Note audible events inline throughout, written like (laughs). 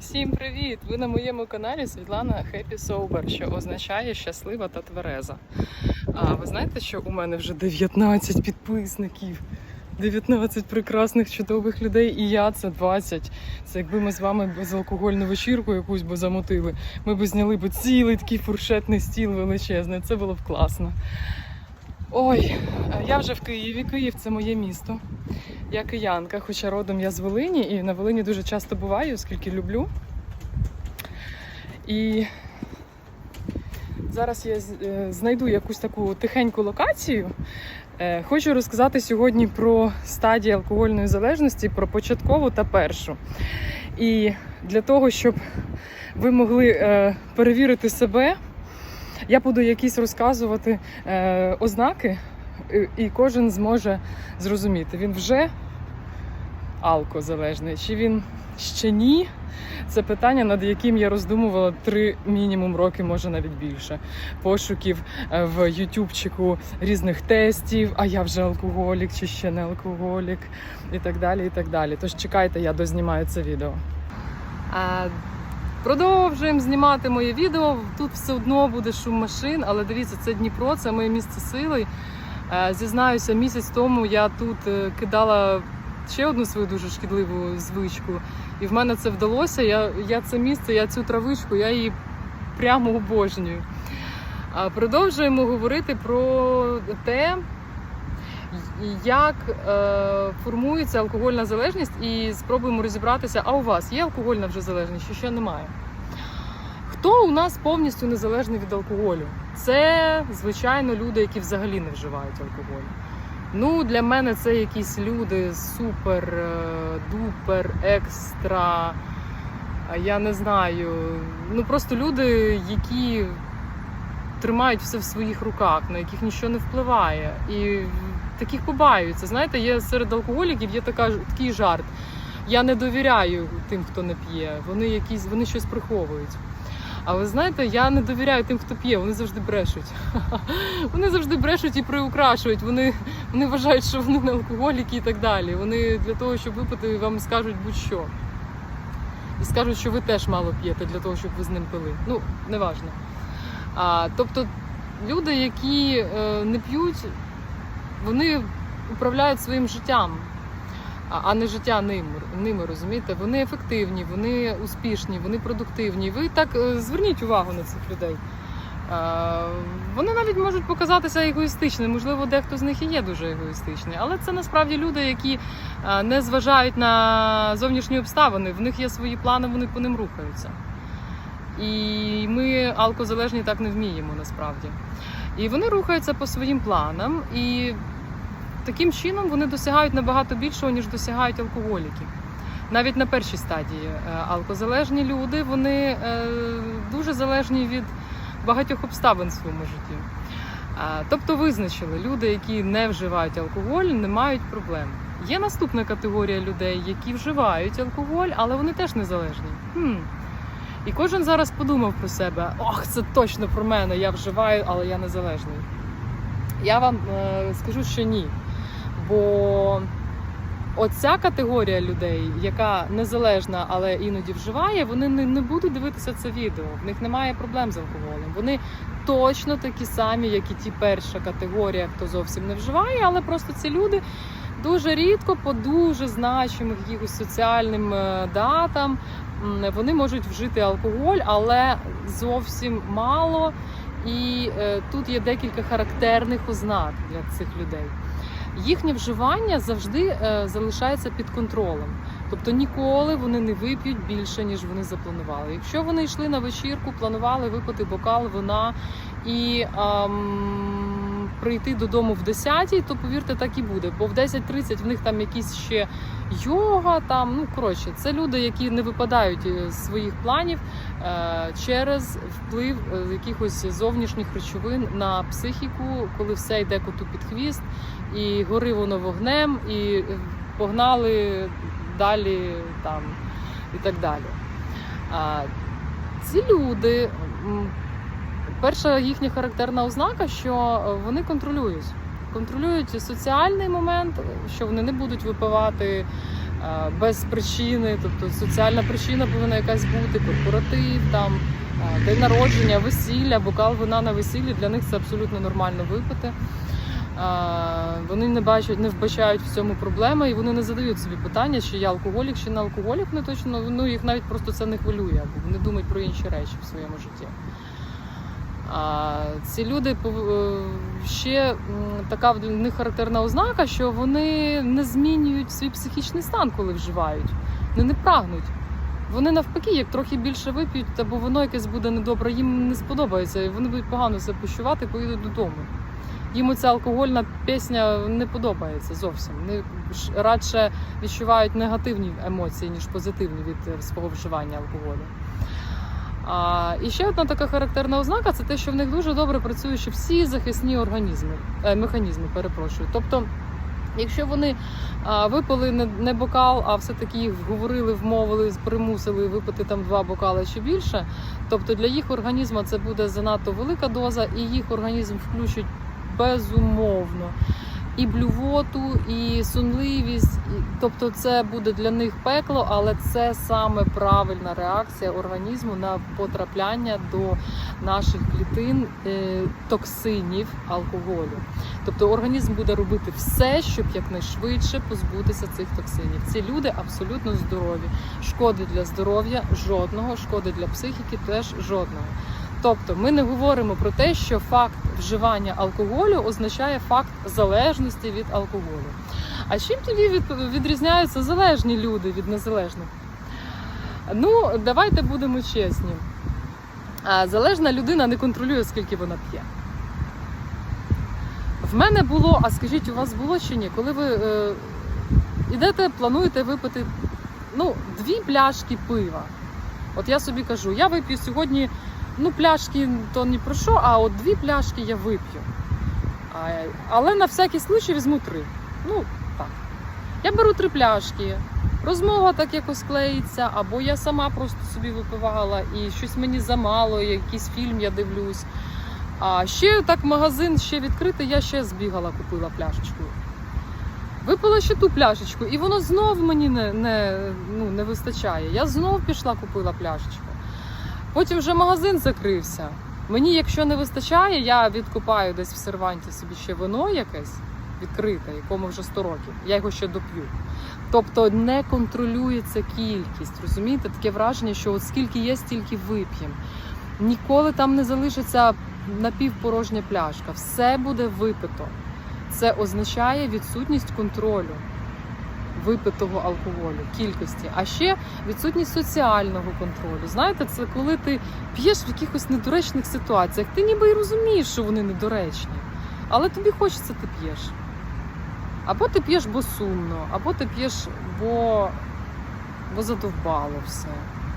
Всім привіт! Ви на моєму каналі Світлана Happy Sober, що означає щаслива та твереза. А ви знаєте, що у мене вже 19 підписників, 19 прекрасних чудових людей, і я це 20. Це якби ми з вами безалкогольну вечірку якусь би замотили. Ми б зняли б цілий такий фуршетний стіл величезний. Це було б класно. Ой, я вже в Києві. Київ це моє місто. Я киянка, хоча родом я з Волині, і на Волині дуже часто буваю, оскільки люблю. І зараз я е, знайду якусь таку тихеньку локацію. Е, Хочу розказати сьогодні про стадії алкогольної залежності, про початкову та першу. І для того, щоб ви могли е, перевірити себе, я буду якісь розказувати е, ознаки, і кожен зможе зрозуміти, він вже алкозалежний, чи він ще ні. Це питання, над яким я роздумувала три мінімум роки, може навіть більше. Пошуків е, в Ютубчику різних тестів, а я вже алкоголік чи ще не алкоголік, і так далі. і так далі. Тож чекайте, я дознімаю це відео. А, продовжуємо знімати моє відео. Тут все одно буде шум машин, але дивіться, це Дніпро, це моє місце сили. Е, Зізнаюся, місяць тому я тут е, кидала ще одну свою дуже шкідливу звичку, і в мене це вдалося. Я, я це місце, я цю травичку, я її прямо обожнюю. Продовжуємо говорити про те, як е, формується алкогольна залежність, і спробуємо розібратися, а у вас є алкогольна вже залежність, чи ще немає. Хто у нас повністю незалежний від алкоголю? Це, звичайно, люди, які взагалі не вживають алкоголь. Ну, для мене це якісь люди супер, е, дупер, екстра. Я не знаю. Ну просто люди, які тримають все в своїх руках, на яких нічого не впливає. І таких побаються. Знаєте, є серед алкоголіків є така, такий жарт. Я не довіряю тим, хто не п'є. Вони якісь, вони щось приховують. А ви знаєте, я не довіряю тим, хто п'є, вони завжди брешуть. (laughs) Вони завжди брешуть і приукрашують. Вони, вони вважають, що вони не алкоголіки і так далі. Вони для того, щоб випити, вам скажуть будь-що. І скажуть, що ви теж мало п'єте для того, щоб ви з ним пили. Ну, неважно. А, тобто люди, які е, не п'ють, вони управляють своїм життям, а, не життя ним, ними, розумієте? Вони ефективні, вони успішні, вони продуктивні. Ви так е, зверніть увагу на цих людей. Е, Вони навіть можуть показатися егоїстичними, можливо, дехто з них і є дуже егоїстичний, але це насправді люди, які е, не зважають на зовнішні обставини. В них є свої плани, вони по ним рухаються. І ми алкозалежні так не вміємо насправді. І вони рухаються по своїм планам, і таким чином вони досягають набагато більшого, ніж досягають алкоголіки. Навіть на першій стадії Е, алкозалежні люди вони е, дуже залежні від багатьох обставин в своєму житті. Тобто визначили, люди, які не вживають алкоголь, не мають проблем. Є наступна категорія людей, які вживають алкоголь, але вони теж незалежні. Хм. І кожен зараз подумав про себе: ох, це точно про мене, я вживаю, але я незалежний. Я вам е, скажу, що ні. Бо оця категорія людей, яка незалежна, але іноді вживає, вони не, не будуть дивитися це відео. В них немає проблем з алкоголем. Вони точно такі самі, як і ті перша категорія, хто зовсім не вживає, але просто ці люди дуже рідко по дуже значимих якихось соціальним е, датам вони можуть вжити алкоголь, але зовсім мало. І е, тут є декілька характерних ознак для цих людей. Їхнє вживання завжди е, залишається під контролем. Тобто ніколи вони не вип'ють більше, ніж вони запланували. Якщо вони йшли на вечірку, планували випити бокал вина і ем, прийти додому в 10 то повірте, так і буде. Бо в 10.30 в них там якісь ще йога. Там ну коротше, це люди, які не випадають е, з своїх планів е, через вплив е, якихось зовнішніх речовин на психіку, коли все йде коту під хвіст, і гори воно вогнем, і погнали далі там і так далі. Ці люди. Перша їхня характерна ознака, що е, вони контролюють. Контролюють соціальний момент, що вони не будуть випивати е, без причини, тобто соціальна причина повинна якась бути, корпоратив, там е, день народження, весілля, бокал вина на весіллі. Для них це абсолютно нормально випити. Вони не бачать, не вбачають в цьому проблеми, і вони не задають собі питання, чи я алкоголік, чи не алкоголік. Не точно ну їх навіть просто це не хвилює, бо вони думають про інші речі в своєму житті. Ці люди е, ще така в них характерна ознака, що вони не змінюють свій психічний стан, коли вживають. Вони не прагнуть. Вони навпаки, як трохи більше вип'ють, або воно якесь буде недобре, їм не сподобається, і вони будуть погано себе почувати, поїдуть додому. Їм ця алкогольна пісня не подобається зовсім. Вони радше відчувають негативні емоції, ніж позитивні від е, свого вживання алкоголю. А, і ще одна така характерна ознака це те, що в них дуже добре працюють всі захисні організми, е, механізми, перепрошую. Тобто, якщо вони а, випили не, не бокал, а все-таки їх вговорили, вмовили, примусили випити там два бокали чи більше, тобто для їх організму це буде занадто велика доза, і їх організм включить безумовно. І блювоту, і сонливість, тобто це буде для них пекло, але це саме правильна реакція організму на потрапляння до наших клітин е, токсинів алкоголю. Тобто організм буде робити все, щоб якнайшвидше позбутися цих токсинів. Ці люди абсолютно здорові. Шкоди для здоров'я жодного, шкоди для психіки теж жодного. Тобто ми не говоримо про те, що факт вживання алкоголю означає факт залежності від алкоголю. А чим тоді від- відрізняються залежні люди від незалежних? Ну, давайте будемо чесні. Залежна людина не контролює, скільки вона п'є. В мене було, а скажіть, у вас було чи ні? Коли ви е, ідете, плануєте випити ну, дві пляшки пива. От я собі кажу, я вип'ю сьогодні ну, пляшки то ні про що, а от дві пляшки я вип'ю. Але на всякий случай візьму три. Ну, так. Я беру три пляшки. Розмова так якось клеїться, або я сама просто собі випивала і щось мені замало, якийсь фільм я дивлюсь. А ще так магазин ще відкритий, я ще збігала, купила пляшечку. Випила ще ту пляшечку, і воно знов мені не, не, ну, не вистачає. Я знов пішла, купила пляшечку. Потім вже магазин закрився. Мені, якщо не вистачає, я відкупаю десь в серванті собі ще вино якесь відкрите, якому вже 100 років. Я його ще доп'ю. Тобто не контролюється кількість. Розумієте, таке враження, що от скільки є, стільки вип'ємо. Ніколи там не залишиться напівпорожня пляшка. Все буде випито. Це означає відсутність контролю випитого алкоголю, кількості, а ще відсутність соціального контролю. Знаєте, це коли ти п'єш в якихось недоречних ситуаціях, ти ніби й розумієш, що вони недоречні, але тобі хочеться, ти п'єш. Або ти п'єш, бо сумно, або ти п'єш, бо, бо задовбало все,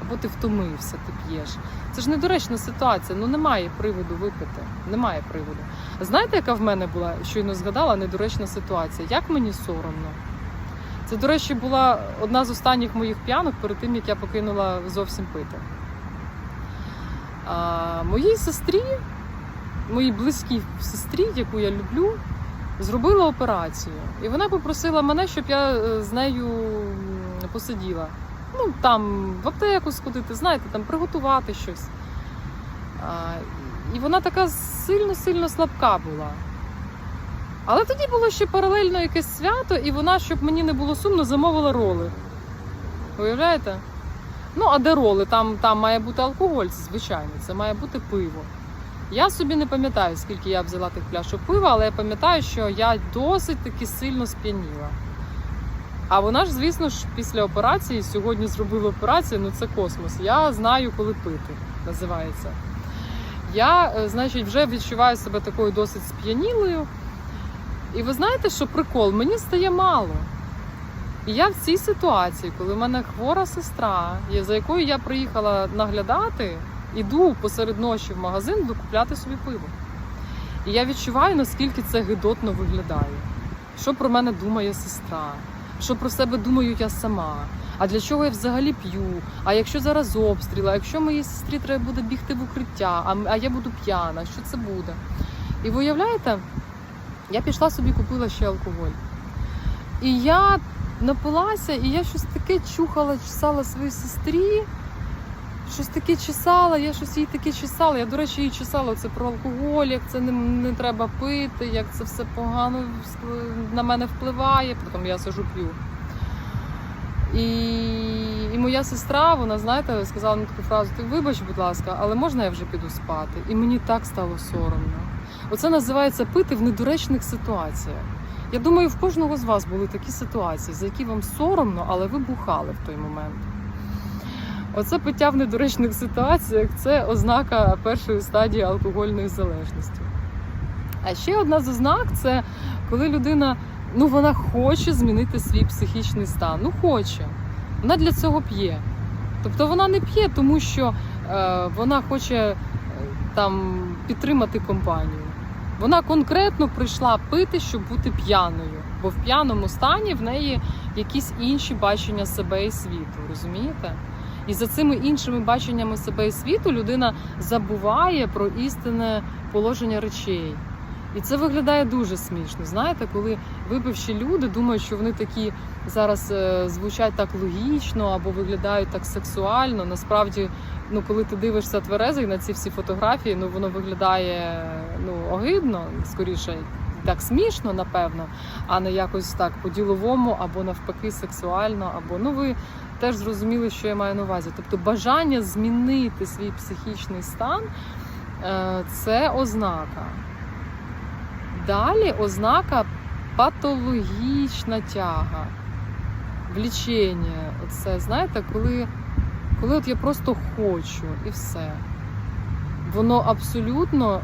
або ти втомився, ти п'єш. Це ж недоречна ситуація, ну немає приводу випити. Немає приводу. Знаєте, яка в мене була, щойно згадала, недоречна ситуація? Як мені соромно? Це, до речі, була одна з останніх моїх п'янок перед тим, як я покинула зовсім пити. А, моїй сестрі, моїй близькій сестрі, яку я люблю, зробила операцію. І вона попросила мене, щоб я е, з нею посиділа. Ну, там в аптеку сходити, знаєте, там приготувати щось. А, і вона така сильно-сильно слабка була. Але тоді було ще паралельно якесь свято, і вона, щоб мені не було сумно, замовила роли. Уявляєте? Ну, а де роли? Там, там має бути алкоголь, звичайно, це має бути пиво. Я собі не пам'ятаю, скільки я взяла тих пляшок пива, але я пам'ятаю, що я досить таки сильно сп'яніла. А вона ж, звісно ж, після операції сьогодні зробила операцію, ну це космос. Я знаю, коли пити, називається. Я, е, значить, вже відчуваю себе такою досить сп'янілою. І ви знаєте, що прикол? Мені стає мало. І я в цій ситуації, коли в мене хвора сестра, за якою я приїхала наглядати, іду посеред ночі в магазин докупляти собі пиво. І я відчуваю, наскільки це гидотно виглядає. Що про мене думає сестра, що про себе думаю я сама. А для чого я взагалі п'ю? А якщо зараз обстріл, а якщо моїй сестрі треба буде бігти в укриття, а, я буду п'яна, що це буде? І ви уявляєте, я пішла собі купила ще алкоголь. І я напилася, і я щось таке чухала, чесала своїй сестрі. Щось таке чесала, я щось їй таке чесала. Я, до речі, їй чесала це про алкоголь, як це не, не треба пити, як це все погано на мене впливає, потім я сижу п'ю. І, і моя сестра, вона, знаєте, сказала мені таку фразу: ти вибач, будь ласка, але можна я вже піду спати? І мені так стало соромно. Оце називається пити в недоречних ситуаціях. Я думаю, в кожного з вас були такі ситуації, за які вам соромно, але ви бухали в той момент. Оце пиття в недоречних ситуаціях це ознака першої стадії алкогольної залежності. А ще одна з ознак це коли людина ну, вона хоче змінити свій психічний стан. Ну, хоче. Вона для цього п'є. Тобто вона не п'є, тому що е, вона хоче е, там підтримати компанію. Вона конкретно прийшла пити, щоб бути п'яною, бо в п'яному стані в неї якісь інші бачення себе і світу, розумієте? І за цими іншими баченнями себе і світу людина забуває про істинне положення речей. І це виглядає дуже смішно. Знаєте, коли випивші люди думають, що вони такі зараз е, звучать так логічно або виглядають так сексуально. Насправді, ну коли ти дивишся тверезий на ці всі фотографії, ну воно виглядає ну огидно, скоріше так смішно, напевно, а не якось так по-діловому, або навпаки, сексуально, або ну ви теж зрозуміли, що я маю на увазі. Тобто бажання змінити свій психічний стан е, це ознака. Далі ознака патологічна тяга, влічення. Оце, знаєте, коли, коли от я просто хочу і все. Воно абсолютно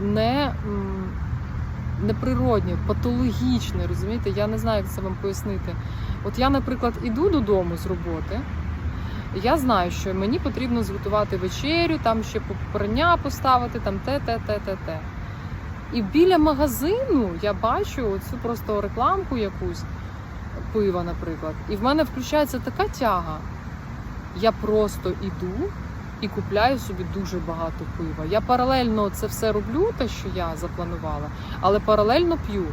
не, м, неприроднє, патологічне, розумієте? Я не знаю, як це вам пояснити. От я, наприклад, іду додому з роботи. Я знаю, що мені потрібно зготувати вечерю, там ще прання поставити, там те, те, те, те, те. І біля магазину я бачу оцю просто рекламку якусь пива, наприклад. І в мене включається така тяга. Я просто іду і купляю собі дуже багато пива. Я паралельно це все роблю, те, що я запланувала, але паралельно п'ю.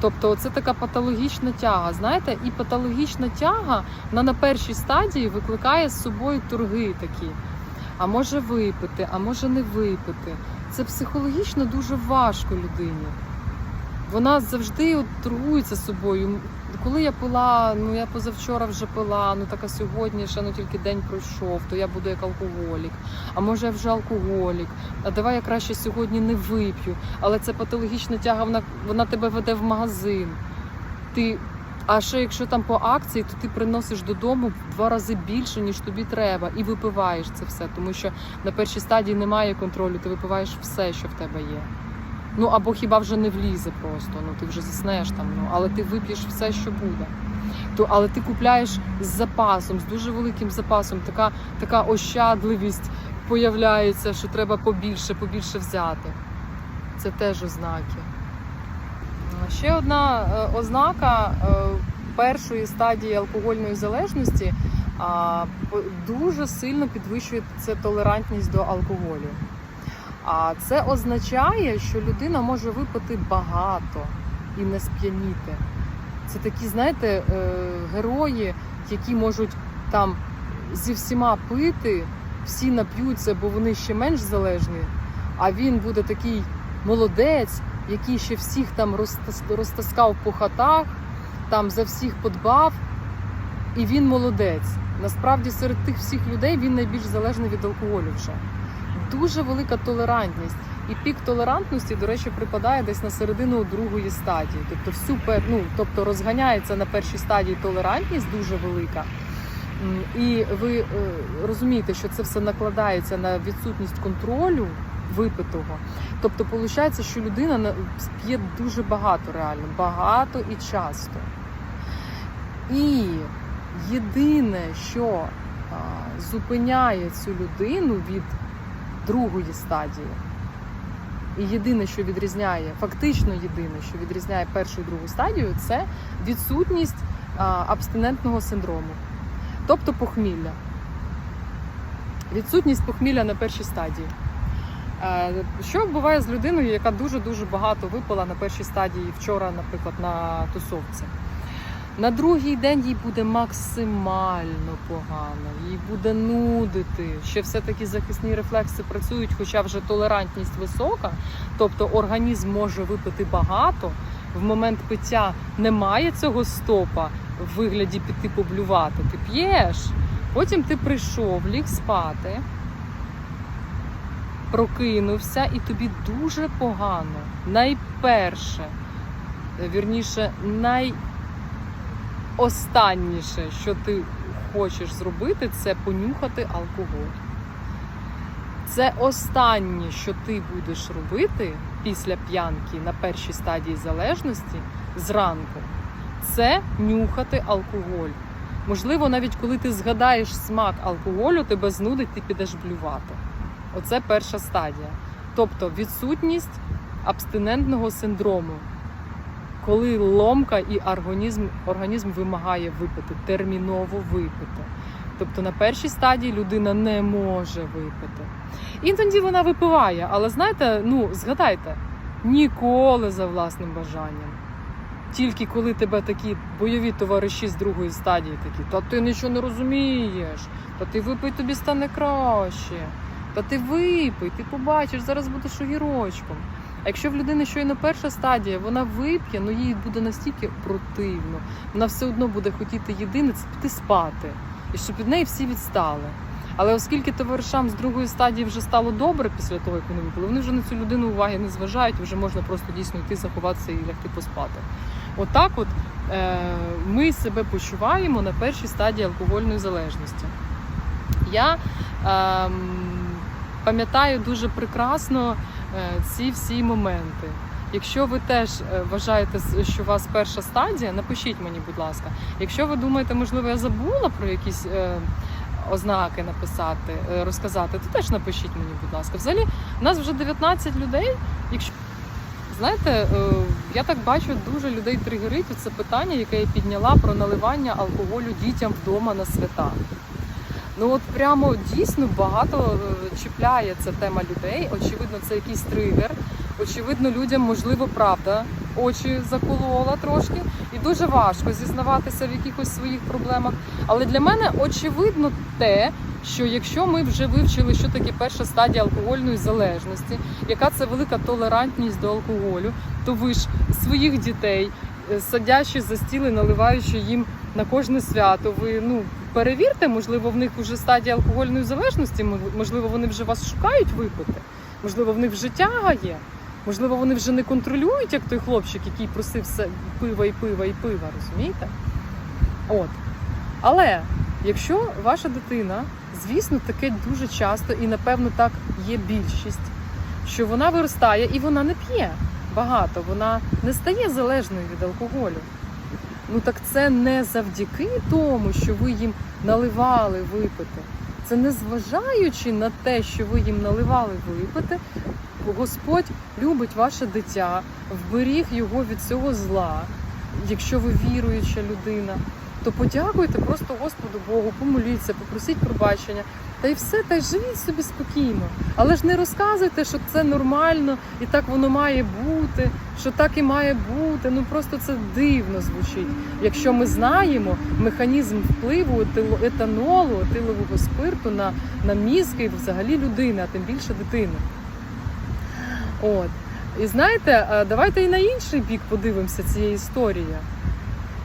Тобто це така патологічна тяга. Знаєте, і патологічна тяга вона на першій стадії викликає з собою торги такі. А може випити, а може не випити. Це психологічно дуже важко людині. Вона завжди от торгується собою. Коли я пила, ну я позавчора вже пила, ну так а сьогодні ще ну тільки день пройшов, то я буду як алкоголік. А може я вже алкоголік, а давай я краще сьогодні не вип'ю. Але це патологічна тяга, вона, вона тебе веде в магазин. Ти, а ще якщо там по акції, то ти приносиш додому в два рази більше, ніж тобі треба, і випиваєш це все, тому що на першій стадії немає контролю, ти випиваєш все, що в тебе є. Ну або хіба вже не влізе просто, ну ти вже заснеш там, ну але ти вип'єш все, що буде. То, але ти купляєш з запасом, з дуже великим запасом. Така, така ощадливість появляється, що треба побільше, побільше взяти. Це теж ознаки. Ще одна е, ознака е, першої стадії алкогольної залежності дуже сильно підвищується толерантність до алкоголю. А це означає, що людина може випити багато і не сп'яніти. Це такі, знаєте, е, герої, які можуть там зі всіма пити, всі нап'ються, бо вони ще менш залежні. А він буде такий молодець, який ще всіх там розтас- розтаскав по хатах, там за всіх подбав, і він молодець. Насправді серед тих всіх людей він найбільш залежний від алкоголю вже. Дуже велика толерантність. І пік толерантності, до речі, припадає десь на середину другої стадії. Тобто, всю ну, тобто розганяється на першій стадії толерантність дуже велика. І ви е, розумієте, що це все накладається на відсутність контролю випитого. Тобто, виходить, що людина п'є дуже багато реально, багато і часто. І єдине, що зупиняє цю людину від другої стадії, і єдине, що відрізняє, фактично єдине, що відрізняє першу і другу стадію, це відсутність абстинентного синдрому, тобто похмілля. Відсутність похмілля на першій стадії. Е, Що буває з людиною, яка дуже-дуже багато випила на першій стадії вчора, наприклад, на тусовці? На другий день їй буде максимально погано, їй буде нудити. Ще все-таки захисні рефлекси працюють, хоча вже толерантність висока, тобто організм може випити багато. В момент пиття немає цього стопа в вигляді піти поблювати. Ти п'єш, потім ти прийшов, ліг спати, прокинувся, і тобі дуже погано. Найперше, вірніше, най останніше, що ти хочеш зробити, це понюхати алкоголь. Це останнє, що ти будеш робити після п'янки на першій стадії залежності зранку, це нюхати алкоголь. Можливо, навіть коли ти згадаєш смак алкоголю, тебе знудить, ти підеш блювати. Оце перша стадія. Тобто відсутність абстинентного синдрому коли ломка і організм, організм вимагає випити, терміново випити. Тобто на першій стадії людина не може випити. Іноді вона випиває, але знаєте, ну згадайте, ніколи за власним бажанням. Тільки коли тебе такі бойові товариші з другої стадії такі, та ти нічого не розумієш, та ти випий, тобі стане краще. Та ти випий, ти побачиш, зараз будеш огірочком. А якщо в людини щойно перша стадія, вона вип'є, ну їй буде настільки противно. Вона все одно буде хотіти єдине це піти спати, і щоб від неї всі відстали. Але оскільки товаришам з другої стадії вже стало добре після того, як вони випили, вони вже на цю людину уваги не зважають, вже можна просто дійсно йти заховатися і лягти поспати. Отак, от, е, ми себе почуваємо на першій стадії алкогольної залежності. Я е, пам'ятаю дуже прекрасно ці всі моменти. Якщо ви теж е, вважаєте, що у вас перша стадія, напишіть мені, будь ласка. Якщо ви думаєте, можливо, я забула про якісь е, ознаки написати, е, розказати, то теж напишіть мені, будь ласка. Взагалі, у нас вже 19 людей. Якщо знаєте, е, я так бачу, дуже людей тригерить це питання, яке я підняла про наливання алкоголю дітям вдома на свята. Ну от прямо дійсно багато е, чіпляє ця тема людей. Очевидно, це якийсь тригер. Очевидно, людям можливо правда очі заколола трошки, і дуже важко зізнаватися в якихось своїх проблемах. Але для мене очевидно те, що якщо ми вже вивчили, що таке перша стадія алкогольної залежності, яка це велика толерантність до алкоголю, то ви ж своїх дітей, е, садячи за стіли, наливаючи їм на кожне свято, ви ну перевірте, можливо, в них вже стадія алкогольної залежності, можливо, вони вже вас шукають випити, можливо, в них вже тяга є. Можливо, вони вже не контролюють, як той хлопчик, який просив все пива і пива і пива, розумієте? От. Але якщо ваша дитина, звісно, таке дуже часто, і напевно так є більшість, що вона виростає і вона не п'є багато, вона не стає залежною від алкоголю. Ну так це не завдяки тому, що ви їм наливали випити. Це не зважаючи на те, що ви їм наливали випити, Господь любить ваше дитя, вберіг його від цього зла. Якщо ви віруюча людина, то подякуйте просто Господу Богу, помоліться, попросіть пробачення. Та й все, та й живіть собі спокійно. Але ж не розказуйте, що це нормально і так воно має бути, що так і має бути. Ну просто це дивно звучить. Якщо ми знаємо механізм впливу етанолу, етилового спирту на, на мізки і взагалі людини, а тим більше дитини. От. І знаєте, давайте і на інший бік подивимося цієї історії.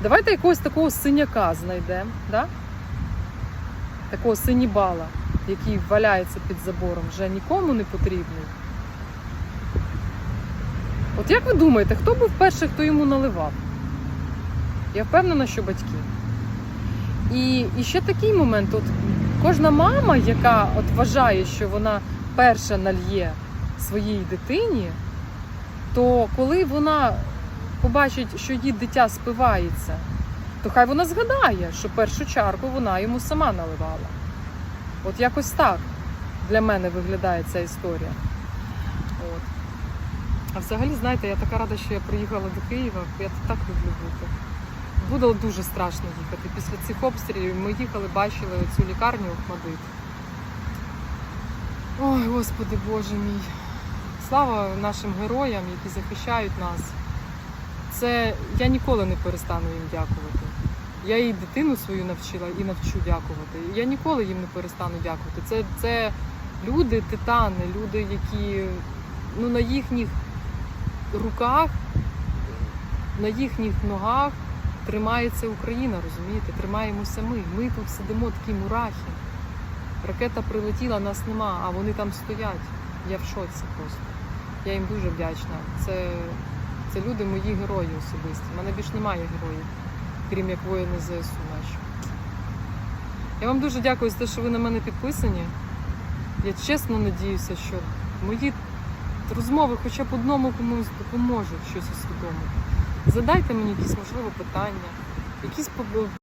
Давайте якогось такого синяка знайдемо, да? такого синібала, який валяється під забором, вже нікому не потрібний. От як ви думаєте, хто був перший, хто йому наливав? Я впевнена, що батьки. І, і ще такий момент: от кожна мама, яка от вважає, що вона перша нальє своїй дитині, то коли вона побачить, що її дитя спивається, то хай вона згадає, що першу чарку вона йому сама наливала. От якось так для мене виглядає ця історія. От. А взагалі, знаєте, я така рада, що я приїхала до Києва, я так люблю бути. Було дуже страшно їхати. Після цих обстрілів ми їхали, бачили цю лікарню Охмадит. Ой, Господи Боже мій. Слава нашим героям, які захищають нас. Це я ніколи не перестану їм дякувати. Я і дитину свою навчила і навчу дякувати. Я ніколи їм не перестану дякувати. Це, це люди, титани, люди, які ну, на їхніх руках, на їхніх ногах тримається Україна, розумієте? Тримаємося ми. Ми тут сидимо такі мурахи. Ракета прилетіла, нас нема, а вони там стоять. Я в шоці просто. Я їм дуже вдячна. Це, це люди мої герої особисті. У мене більш немає героїв, крім як воїни ЗСУ наші. Я вам дуже дякую за те, що ви на мене підписані. Я чесно надіюся, що мої розмови хоча б одному комусь допоможуть щось усвідомити. Задайте мені якісь можливо питання, якісь